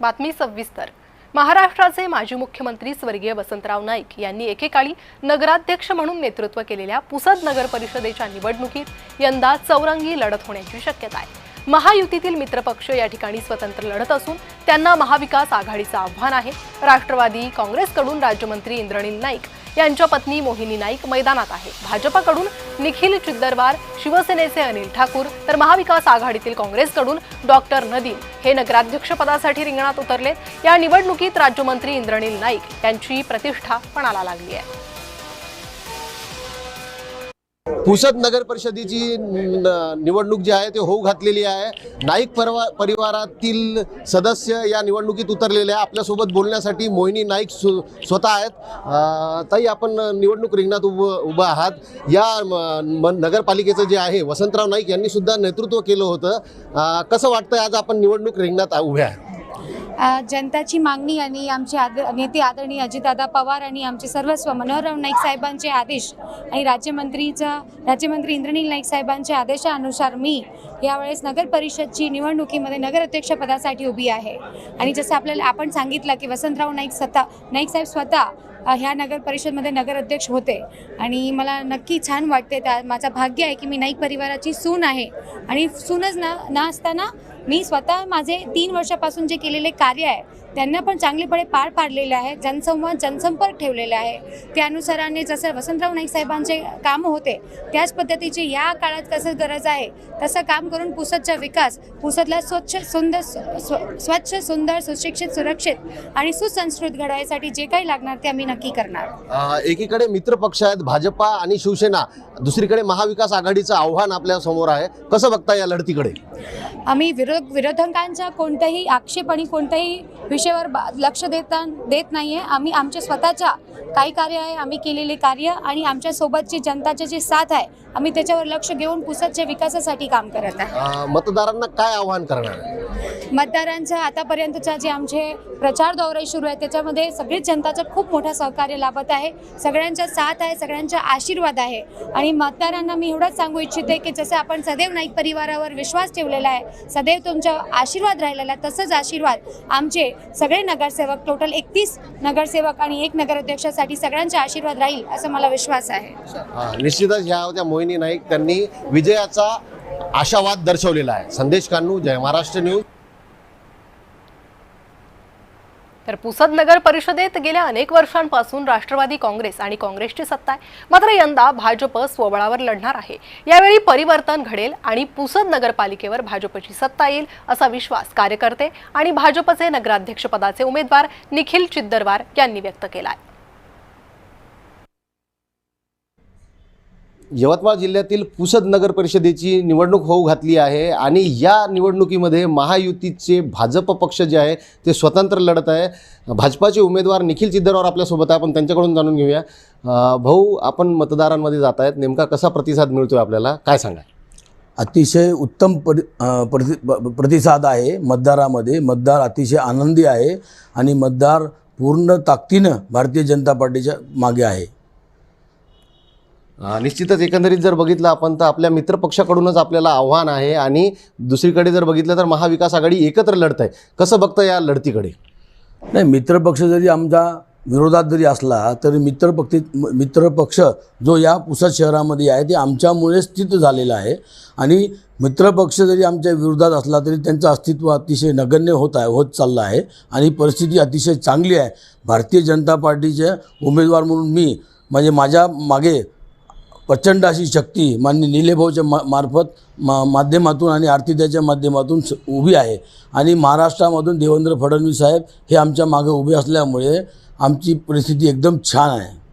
बातमी सविस्तर. महाराष्ट्राचे माजी मुख्यमंत्री स्वर्गीय वसंतराव नाईक यांनी एकेकाळी नगराध्यक्ष म्हणून नेतृत्व केलेल्या पुसद नगर परिषदेच्या निवडणुकीत यंदा चौरंगी लढत होण्याची शक्यता आहे. महायुतीतील मित्रपक्ष या ठिकाणी स्वतंत्र लढत असून त्यांना महाविकास आघाडीचं आव्हान आहे. राष्ट्रवादी काँग्रेसकडून राज्यमंत्री इंद्रनील नाईक यांच्या पत्नी मोहिनी नाईक मैदानात आहे. भाजपाकडून निखिल चिद्दरवार शिवसेनेचे अनिल ठाकूर तर महाविकास आघाडीतील काँग्रेसकडून डॉक्टर नदीम हे नगराध्यक्षपदासाठी रिंगणात उतरलेत या निवडणुकीत राज्यमंत्री इंद्रनील नाईक यांची प्रतिष्ठा पणाला लागली आहे. पुसद नगर परिषदेची न- निवडणूक जी आहे ती होऊ घातलेली आहे. नाईक परवा परिवारातील सदस्य या निवडणुकीत उतरलेले आहे. आपल्यासोबत बोलण्यासाठी मोहिनी नाईक सु स्वतः आहेत. ताई आपण निवडणूक रिंगणात उभं उभं आहात. या म- नगरपालिकेचं जे आहे वसंतराव नाईक यांनी सुद्धा नेतृत्व केलं होतं. कसं वाटतं आज आपण निवडणूक रिंगणात उभ्या आहे जनताची मागणी आणि आमचे आद नेते आदरणीय अजितदादा पवार आणि आमचे सर्वस्व मनोहरराव नाईक साहेबांचे आदेश आणि राज्यमंत्रीचा राज्यमंत्री इंद्रनील नाईक साहेबांच्या आदेशानुसार मी यावेळेस नगर परिषदची निवडणुकीमध्ये नगराध्यक्ष पदासाठी उभी आहे. आणि जसं आपल्याला आपण सांगितलं की वसंतराव नाईक स्वतः नाईक साहेब स्वतः ह्या नगर परिषदमध्ये नगराध्यक्ष होते. आणि मला नक्की छान वाटते त्या माझा भाग्य आहे की मी नाईक परिवाराची सून आहे. आणि सूनच ना ना असताना मी स्वतः माझे तीन वर्षापासून जे केलेले कार्य आहे त्यांना पण चांगलेपणे पार पाडलेले आहे जनसंवाद जनसंपर्क ठेवलेला आहे. त्या अनुसाराने जसं वसंतराव नाईक साहेबांचे कामं होते त्याच पद्धतीचे या काळात कसं गरज आहे तसं काम करून पुसदचा विकास पुसदला स्वच्छ सुंदर स्व- स्वच्छ सुंदर सुशिक्षित सुरक्षित आणि सुसंस्कृत घडवायसाठी जे काही लागणार ते आम्ही नक्की करणार. एकीकडे मित्र पक्ष आहेत भाजपा आणि शिवसेना. दुसरीकडे महाविकास आघाडीचं आव्हान आपल्यासमोर आहे. कसं बघता या लढतीकडे? आम्ही विरोध विरोधकांच्या कोणत्याही आक्षेप आणि कोणत्याही विषयावर बा- लक्ष देता देत नाही आहे आम्ही आमच्या स्वतःच्या काही कार्य आहे आम्ही केलेले कार्य आणि आमच्यासोबतची जनताचे जे साथ आहे आम्ही त्याच्यावर लक्ष घेऊन पुसदच्या विकासासाठी काम करत आहे. मतदारांना काय आव्हान करणार आहे? मतदारांचा आतापर्यंतचा जे आमचे प्रचार दौरे सुरू आहे त्याच्यामध्ये सगळीच जनताचं खूप मोठं सहकार्य लाभत आहे. सगळ्यांचा साथ आहे सगळ्यांचा आशीर्वाद आहे. आणि मतदारांना मी एवढंच सांगू इच्छिते की जसं आपण सदैव नाईक परिवारावर विश्वास ठेवलेला आहे सदैव तुमचा आशीर्वाद राहिलेला आहे तसंच आशीर्वाद आमचे सगळे नगरसेवक टोटल एकतीस नगरसेवक आणि एक नगराध्यक्षासाठी सगळ्यांचा आशीर्वाद राहील असं मला विश्वास आहे. निश्चितच ह्या होत्या मोहिनी नाईक त्यांनी विजयाचा आशावाद दर्शवलेला आहे. संदेश कानू जय महाराष्ट्र न्यूज. तर पुसद नगर परिषदेत गेल्या अनेक वर्षांपासून राष्ट्रवादी काँग्रेस आणि काँग्रेसची सत्ता आहे. मात्र यंदा भाजप स्वबळावर लढणार आहे. यावेळी परिवर्तन घडेल आणि पुसद नगरपालिकेवर भाजपची सत्ता येईल असा विश्वास कार्यकर्ते आणि भाजपचे नगराध्यक्षपदाचे उमेदवार निखिल चिद्दरवार यांनी व्यक्त केला आहे यवतमाळ जिल्ह्यातील पुसद नगर परिषदेची निवडणूक होऊ घातली आहे आणि या निवडणुकीमध्ये महायुतीचे भाजप पक्ष जे आहे ते स्वतंत्र लढत आहे. भाजपाचे उमेदवार निखिल चिद्दरवार आपल्यासोबत आहे. आपण त्यांच्याकडून जाणून घेऊया. भाऊ आपण मतदारांमध्ये जात आहेत नेमका कसा प्रतिसाद मिळतोय आपल्याला? काय सांगा अतिशय उत्तम परि प्रति प्रतिसाद आहे मतदारामध्ये. मतदार अतिशय आनंदी आहे आणि मतदार पूर्ण ताकदीनं भारतीय जनता पार्टीच्या मागे आहे. निश्चितच. एकंदरीत जर बघितलं आपण तर आपल्या मित्रपक्षाकडूनच आपल्याला आव्हान आहे आणि दुसरीकडे जर बघितलं तर महाविकास आघाडी एकत्र लढत आहे. कसं बघतं या लढतीकडे? नाही मित्रपक्ष जरी आमचा विरोधात जरी असला तरी मित्रपक्ष मित्रपक्ष जो या पुसद शहरामध्ये आहे ते आमच्यामुळे स्थित झालेला आहे. आणि मित्रपक्ष जरी आमच्या विरोधात असला तरी त्यांचं अस्तित्व अतिशय नगण्य होत आहे होत चाललं आहे. आणि परिस्थिती अतिशय चांगली आहे. भारतीय जनता पार्टीचे उमेदवार म्हणून मी म्हणजे माझ्या मागे प्रचंड अशी शक्ती मान्य निलेभाऊच्या मा मार्फत मा माध्यमातून आणि आरतीदाच्या माध्यमातून स- उभी आहे. आणि महाराष्ट्रामधून देवेंद्र फडणवीस साहेब हे आमच्या मागे उभे असल्यामुळे आमची परिस्थिती एकदम छान आहे.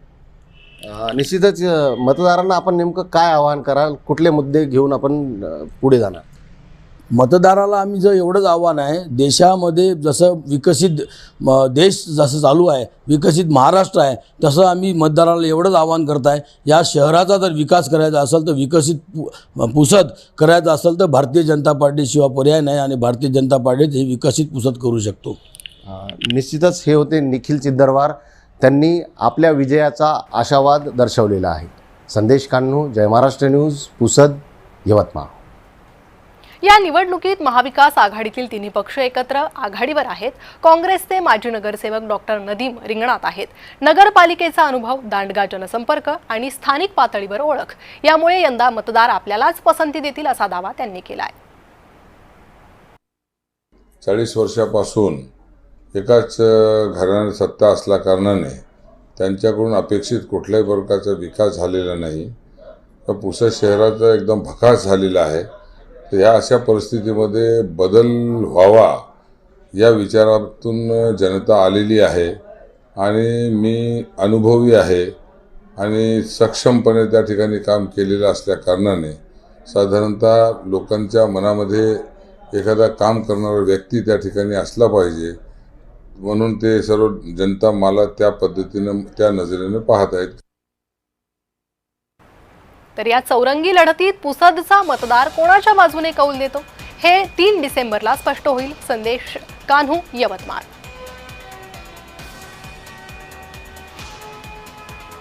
निश्चितच मतदारांना आपण नेमकं काय आवाहन कराल? कुठले मुद्दे घेऊन आपण पुढे जाणार? मतदाराला आम्ही जर एवढंच आव्हान आहे देशामध्ये जसं विकसित म, देश जसं चालू आहे विकसित महाराष्ट्र आहे तसं आम्ही मतदाराला एवढंच आव्हान करत आहे. या शहराचा जर विकास करायचा असेल तर विकसित पु पुसद करायचा असेल तर भारतीय जनता पार्टीशिवाय पर्याय नाही आणि भारतीय जनता पार्टीत हे विकसित पुसत करू शकतो. निश्चितच हे होते निखिल चिद्दरवार त्यांनी आपल्या विजयाचा आशावाद दर्शवलेला आहे. संदेश कान्हू जय महाराष्ट्र न्यूज पुसद यवतमाळ. या निवडणुकीत महाविकास आघाडीतील तिन्ही पक्ष एकत्र आघाडीवर आहेत. काँग्रेसचे माजी नगरसेवक डॉक्टर नदीम रिंगणात आहेत. नगरपालिकेचा अनुभव दांडगा जनसंपर्क आणि स्थानिक पातळीवर ओळख. यामुळे यंदा मतदार आपल्यालाच पसंती देतील असा दावा त्यांनी केला आहे चाळीस वर्षापासून एकाच अ, घराण्यात सत्ता असल्या कारणाने त्यांच्याकडून अपेक्षित कुठल्याही प्रकारचा विकास झालेला नाही. तर पुसद शहराचा एकदम भकास झालेला आहे. तर या अशा परिस्थितीमध्ये बदल व्हावा या विचारातून जनता आलेली आहे आणि मी अनुभवी आहे आणि सक्षमपणे त्या ठिकाणी काम केलेलं असल्या कारणाने साधारणतः लोकांच्या मनामध्ये एखादा काम करणारा व्यक्ती त्या ठिकाणी असला पाहिजे म्हणून ते सर्व जनता मला त्या पद्धतीनं त्या नजरेने पाहत आहेत. तर या चौरंगी लढतीत पुसदचा मतदार कोणाच्या बाजूने कौल देतो? हे तीन डिसेंबरला स्पष्ट होईल. संदेश कान्हू यवतमाळ.